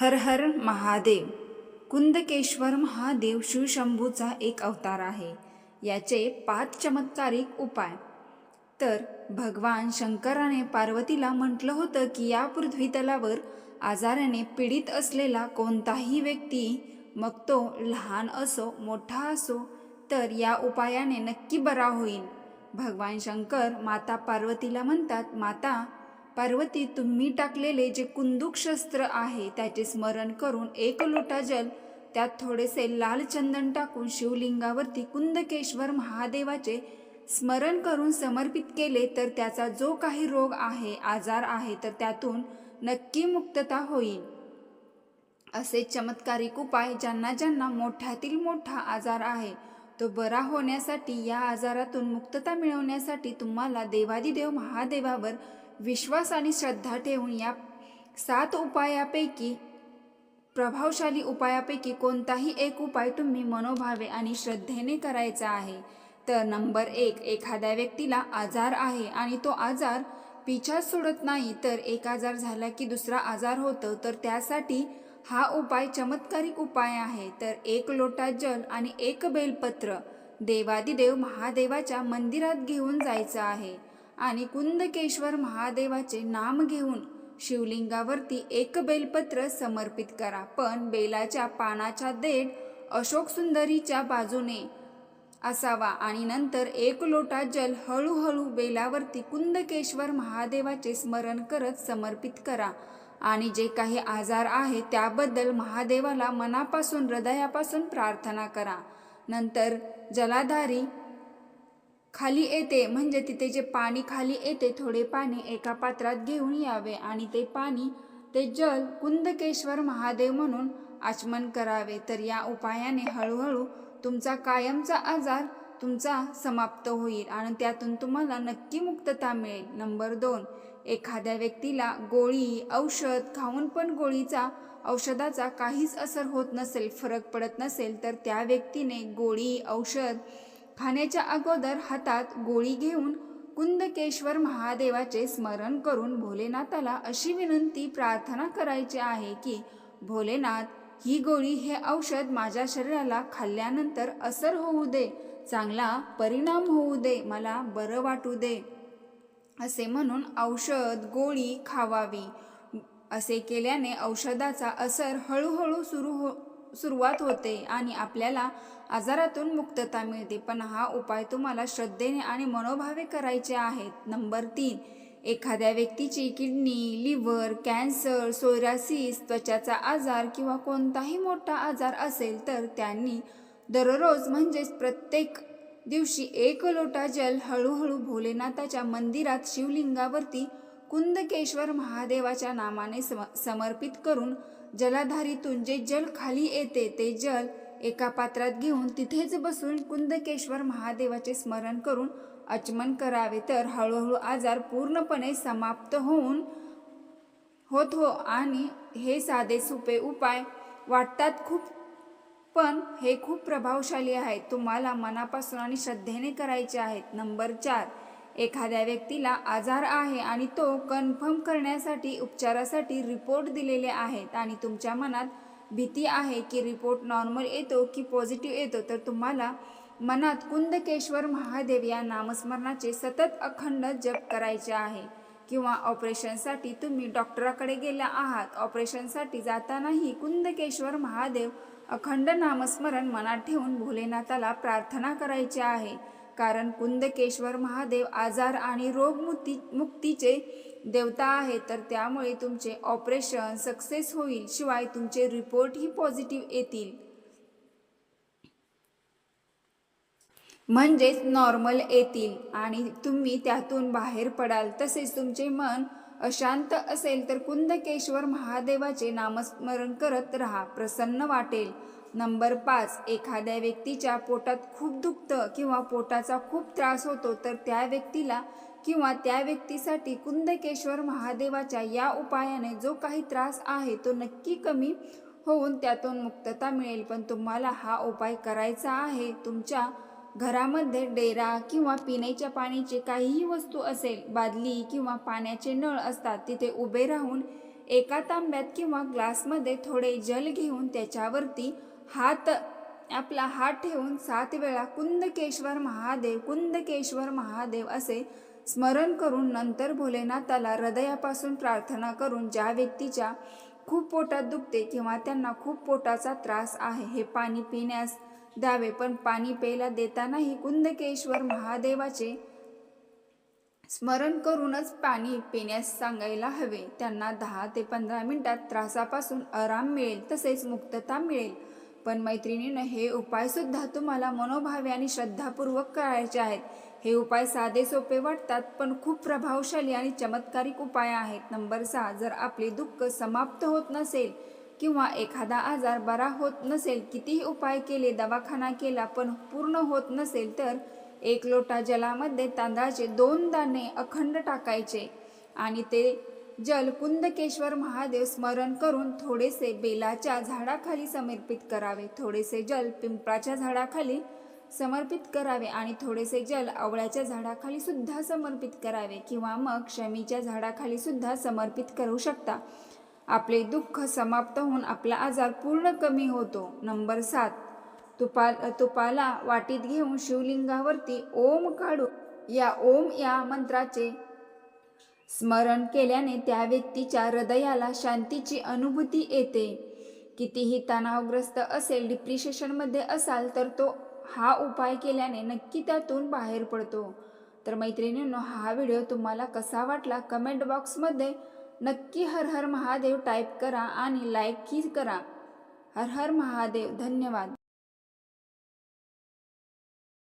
हर हर महादेव. कुंदकेश्वर महादेव शिवशंभूचा एक अवतार आहे. याचे पाच चमत्कारिक उपाय. तर भगवान शंकराने पार्वतीला म्हटलं होतं की या पृथ्वीतलावर आजाराने पीडित असलेला कोणताही व्यक्ती मग तो लहान असो मोठा असो तर या उपायाने नक्की बरा होईल. भगवान शंकर माता पार्वतीला म्हणतात माता पार्वती तुम्ही टाकलेले जे कुंदूक शस्त्र आहे त्याचे स्मरण करून एक लोटा जल त्यात थोडेसे लाल चंदन टाकून शिवलिंगावरती कुंदकेश्वर महादेवाचे स्मरण करून समर्पित केले तर त्याचा जो काही रोग आहे आजार आहे तर त्यातून नक्की मुक्तता होईल. असे चमत्कारिक उपाय ज्यांना ज्यांना मोठ्यातील मोठा आजार आहे तो बरा होण्यासाठी या आजारातून मुक्तता मिळवण्यासाठी तुम्हाला देवादिदेव महादेवावर विश्वास आणि श्रद्धा ठेवून या सात उपायापैकी प्रभावशाली उपायापैकी कोणताही एक उपाय तुम्ही मनोभावे आणि श्रद्धेने करायचा आहे. तर नंबर एक एखाद्या व्यक्तीला आजार आहे आणि तो आजार पिछाच सोडत नाही तर एक आजार झाला की दुसरा आजार होतो तर त्यासाठी हा उपाय चमत्कारिक उपाय आहे. तर एक लोटा जल आणि एक बेलपत्र देवादिदेव महादेवाच्या मंदिरात घेऊन जायचं आहे. आणि कुंदकेश्वर महादेवाचे नाम घेऊन शिवलिंगावरती एक बेलपत्र समर्पित करा. पण बेलाच्या पानाच्या देठ अशोक सुंदरीच्या बाजूने असावा आणि नंतर एक लोटा जल हळूहळू बेलावरती कुंदकेश्वर महादेवाचे स्मरण करत समर्पित करा. आणि जे काही आजार आहे त्याबद्दल महादेवाला मनापासून हृदयापासून प्रार्थना करा. नंतर जलाधारी खाली येते म्हणजे तिथे जे पाणी खाली येते थोडे पाणी एका पात्रात घेऊन यावे आणि ते पाणी ते जल कुंदकेश्वर महादेव म्हणून आचमन करावे. तर या उपायाने हळूहळू तुमचा कायमचा आजार तुमचा समाप्त होईल आणि त्यातून तुम्हाला नक्की मुक्तता मिळेल. नंबर दोन एखाद्या व्यक्तीला गोळी औषध खाऊन पण गोळीचा औषधाचा काहीच असर होत नसेल फरक पडत नसेल तर त्या व्यक्तीने गोळी औषध खाण्याच्या अगोदर हातात गोळी घेऊन कुंदकेश्वर महादेवाचे स्मरण करून भोलेनाथाला अशी विनंती प्रार्थना करायची आहे की भोलेनाथ ही गोळी हे औषध माझ्या शरीराला खाल्ल्यानंतर असर होऊ दे चांगला परिणाम होऊ दे मला बरं वाटू दे. असे म्हणून औषध गोळी खावावी. असे केल्याने औषधाचा असर हळूहळू सुरू हो सुरुवात होते आणि आपल्याला आजारातून मुक्तता मिळते. पण हा उपाय तुम्हाला श्रद्धेने आणि मनोभावे करायचे आहेत. नंबर तीन एखाद्या व्यक्तीची किडनी लिव्हर कॅन्सर सोयरासिस त्वचाचा आजार किंवा कोणताही मोठा आजार असेल तर त्यांनी दररोज म्हणजेच प्रत्येक दिवशी एक लोटा जल हळूहळू भोलेनाथाच्या मंदिरात शिवलिंगावरती कुंदकेश्वर महादेवाच्या नामाने सम समर्पित करून जलाधारीतून जे जल खाली येते ते जल एका पात्रात घेऊन तिथेच बसून कुंदकेश्वर महादेवाचे स्मरण करून आचमन करावे. तर हळूहळू आजार पूर्णपणे समाप्त होऊन होत हो आणि हे साधे सोपे उपाय वाटतात खूप पण हे खूप प्रभावशाली आहेत. तुम्हाला मनापासून आणि श्रद्धेने करायचे आहेत. नंबर चार एखाद्या व्यक्तीला आजार आहे आणि तो कन्फर्म करण्यासाठी उपचारासाठी रिपोर्ट दिलेले आहेत आणि तुमच्या मनात भीती आहे की रिपोर्ट नॉर्मल येतो की पॉझिटिव्ह येतो तर तुम्हाला मनात कुंदकेश्वर महादेव या नामस्मरणाचे सतत अखंड जप करायचे आहे. किंवा ऑपरेशनसाठी तुम्ही डॉक्टराकडे गेला आहात ऑपरेशनसाठी जातानाही कुंदकेश्वर महादेव अखंड नामस्मरण मनात ठेवून भोलेनाथाला प्रार्थना करायची आहे. कारण कुंदकेश्वर महादेव आजार आणि रोगमुक्ती मुक्तीचे देवता आहे तर त्यामुळे तुमचे ऑपरेशन सक्सेस होईल. शिवाय तुमचे रिपोर्टही पॉझिटिव्ह येतील. म्हणजेच नॉर्मल येतील आणि तुम्ही त्यातून बाहेर पडाल. तसेच तुमचे मन अशांत असेल तर कुंदकेश्वर महादेवाचे नामस्मरण करत राहा. प्रसन्न वाटेल. नंबर पाच एखाद्या व्यक्तीच्या पोटात खूप दुखतं किंवा पोटाचा खूप त्रास होतो तर त्या व्यक्तीला किंवा त्या व्यक्तीसाठी कुंदकेश्वर महादेवाच्या या उपायाने जो काही त्रास आहे तो नक्की कमी होऊन त्यातून मुक्तता मिळेल. पण तुम्हाला हा उपाय करायचा आहे तुमच्या घरामध्ये डेरा किंवा पिण्याच्या पाण्याची काहीही वस्तू असेल बादली किंवा पाण्याचे नळ असतात तिथे उभे राहून एका तांब्यात किंवा ग्लासमध्ये थोडे जल घेऊन त्याच्यावरती हात आपला हात ठेवून सात वेळा कुंदकेश्वर महादेव कुंदकेश्वर महादेव असे स्मरण करून नंतर भोलेनाथाला हृदयापासून प्रार्थना करून ज्या व्यक्तीच्या खूप पोटात दुखते किंवा त्यांना खूप पोटाचा त्रास आहे हे पाणी पिण्यास द्यावे. पण पाणी प्यायला देतानाही कुंदकेश्वर महादेवाचे स्मरण करूनच पाणी पिण्यास सांगायला हवे. त्यांना दहा ते पंधरा मिनिटात त्रासापासून आराम मिळेल तसेच मुक्तता मिळेल. पण मैत्रिणीनं हे उपायसुद्धा तुम्हाला मनोभावे आणि श्रद्धापूर्वक करायचे आहेत. हे उपाय साधे सोपे वाटतात पण खूप प्रभावशाली आणि चमत्कारिक उपाय आहेत. नंबर सहा जर आपले दुःख समाप्त होत नसेल किंवा एखादा आजार बरा होत नसेल कितीही उपाय केले दवाखाना केला पण पूर्ण होत नसेल तर एक लोटा जलामध्ये तांदळाचे दोन दाणे अखंड टाकायचे आणि ते जल कुंदकेश्वर महादेव स्मरण करून थोडेसे बेलाच्या झाडाखाली समर्पित करावे. थोडेसे जल पिंपळाच्या झाडाखाली समर्पित करावे आणि थोडेसे जल आवळ्याच्या झाडाखाली सुद्धा समर्पित करावे किंवा मग शमीच्या झाडाखाली सुद्धा समर्पित करू शकता. आपले दुःख समाप्त होऊन आपला आजार पूर्ण कमी होतो. नंबर सात. तुपा तुपाला वाटीत घेऊन शिवलिंगावरती ओम काढू या ओम या मंत्राचे स्मरण केल्याने त्या व्यक्तीच्या हृदयाला शांतीची अनुभूती येते. कितीही तणावग्रस्त असेल डिप्रिशेशनमध्ये असाल तर तो हा उपाय केल्याने नक्की त्यातून बाहेर पडतो. तर मैत्रिणींनो हा व्हिडिओ तुम्हाला कसा वाटला? कमेंट बॉक्समध्ये नक्की हर हर महादेव टाईप करा आणि लाईकही करा. हर हर महादेव धन्यवाद.